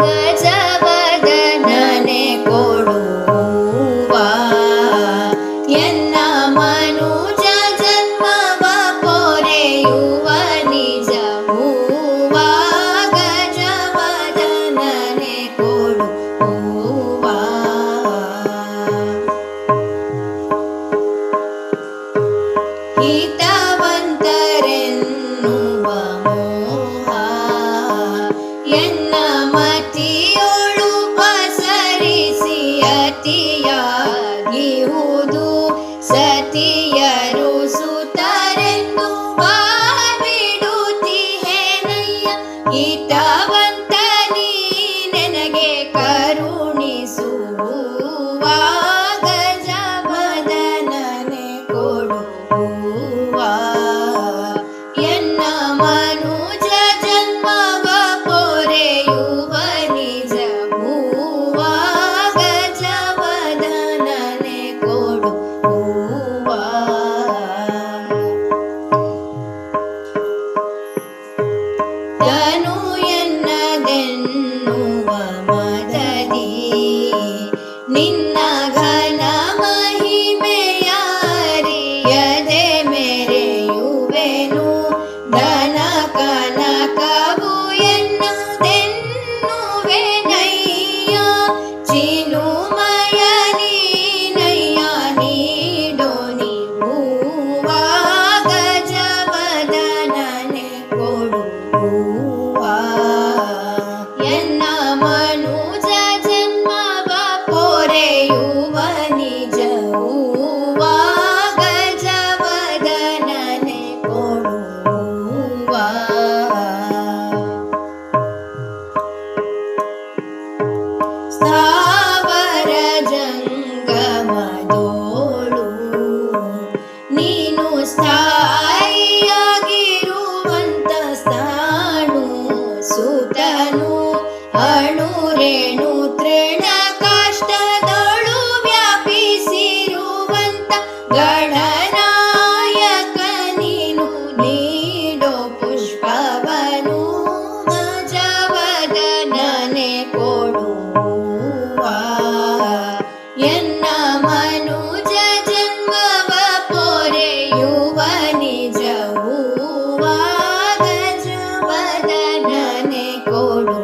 ಗಜವದನನೆ ಕೊಡುವ ಎನ್ನ ಸತಿಯ ಸತಿಯ know